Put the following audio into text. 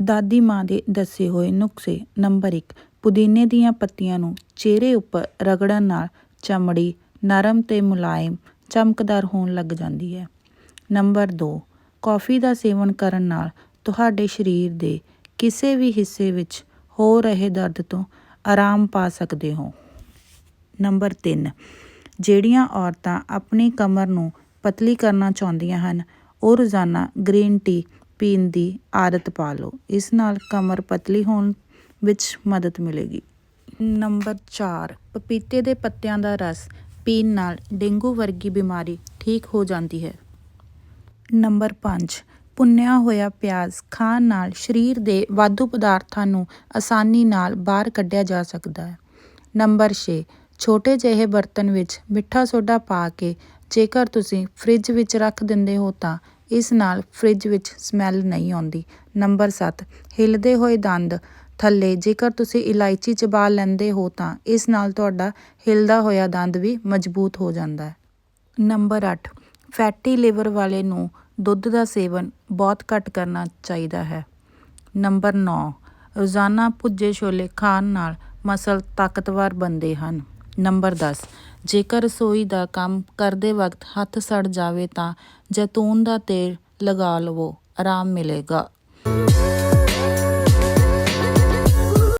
ਦਾਦੀ ਮਾਂ ਦੇ ਦੱਸੇ ਹੋਏ ਨੁਸਖੇ ਨੰਬਰ 1 ਪੁਦੀਨੇ ਦੀਆਂ ਪੱਤੀਆਂ ਨੂੰ ਚਿਹਰੇ ਉੱਪਰ ਰਗੜਨ ਨਾਲ ਚਮੜੀ, ਨਰਮ ਤੇ ਮੁਲਾਇਮ, ਚਮਕਦਾਰ ਹੋਣ ਲੱਗ ਜਾਂਦੀ ਹੈ। ਨੰਬਰ 2 ਕੌਫੀ ਦਾ ਸੇਵਨ ਕਰਨ ਨਾਲ ਤੁਹਾਡੇ ਸਰੀਰ ਦੇ ਕਿਸੇ ਵੀ ਹਿੱਸੇ ਵਿੱਚ ਹੋ ਰਹੇ ਦਰਦ ਤੋਂ ਆਰਾਮ ਪਾ ਸਕਦੇ ਹੋ। ਨੰਬਰ 3 ਜਿਹੜੀਆਂ ਔਰਤਾਂ ਆਪਣੀ ਕਮਰ ਨੂੰ ਪਤਲੀ ਕਰਨਾ ਚਾਹੁੰਦੀਆਂ ਹਨ, ਉਹ ਰੋਜ਼ਾਨਾ ਗ੍ਰੀਨ ਟੀ ਪੀਣ ਦੀ ਆਦਤ ਪਾ ਲਓ। ਇਸ ਨਾਲ ਕਮਰ ਪਤਲੀ ਹੋਣ ਵਿੱਚ ਮਦਦ ਮਿਲੇਗੀ। ਨੰਬਰ 4 ਪਪੀਤੇ ਦੇ ਪੱਤਿਆਂ ਦਾ ਰਸ ਪੀਣ ਨਾਲ ਡੇਂਗੂ ਵਰਗੀ ਬਿਮਾਰੀ ਠੀਕ ਹੋ ਜਾਂਦੀ ਹੈ। ਨੰਬਰ 5 ਭੁੰਨਿਆ ਹੋਇਆ ਪਿਆਜ਼ ਖਾਣ ਨਾਲ ਸਰੀਰ ਦੇ ਵਾਧੂ ਪਦਾਰਥਾਂ ਨੂੰ ਆਸਾਨੀ ਨਾਲ ਬਾਹਰ ਕੱਢਿਆ ਜਾ ਸਕਦਾ ਹੈ। ਨੰਬਰ 6 ਛੋਟੇ ਜਿਹੇ ਬਰਤਨ ਵਿੱਚ ਮਿੱਠਾ ਸੋਡਾ ਪਾ ਕੇ ਜੇਕਰ ਤੁਸੀਂ ਫ੍ਰਿਜ ਵਿੱਚ ਰੱਖ ਦਿੰਦੇ ਹੋ ਤਾਂ ਇਸ ਨਾਲ ਫਰਿੱਜ ਵਿੱਚ ਸਮੈਲ ਨਹੀਂ ਆਉਂਦੀ। ਨੰਬਰ 7 ਹਿੱਲਦੇ ਹੋਏ ਦੰਦ ਥੱਲੇ, ਜੇਕਰ ਤੁਸੀਂ ਇਲਾਇਚੀ ਚਬਾ ਲੈਂਦੇ ਹੋ ਤਾਂ ਇਸ ਨਾਲ ਤੁਹਾਡਾ ਹਿੱਲਦਾ ਹੋਇਆ ਦੰਦ ਵੀ ਮਜ਼ਬੂਤ ਹੋ ਜਾਂਦਾ ਹੈ। ਨੰਬਰ 8 ਫੈਟੀ ਲਿਵਰ ਵਾਲੇ ਨੂੰ ਦੁੱਧ ਦਾ ਸੇਵਨ ਬਹੁਤ ਘੱਟ ਕਰਨਾ ਚਾਹੀਦਾ ਹੈ। ਨੰਬਰ 9 ਰੋਜ਼ਾਨਾ ਭੁੱਜੇ ਛੋਲੇ ਖਾਣ ਨਾਲ ਮਸਲ ਤਾਕਤਵਰ ਬਣਦੇ ਹਨ। ਨੰਬਰ 10 ਜੇਕਰ ਰਸੋਈ ਦਾ ਕੰਮ ਕਰਦੇ ਵਕਤ ਹੱਥ ਸੜ ਜਾਵੇ ਤਾਂ ਜੈਤੂਨ ਦਾ ਤੇਲ ਲਗਾ ਲਵੋ, ਆਰਾਮ ਮਿਲੇਗਾ।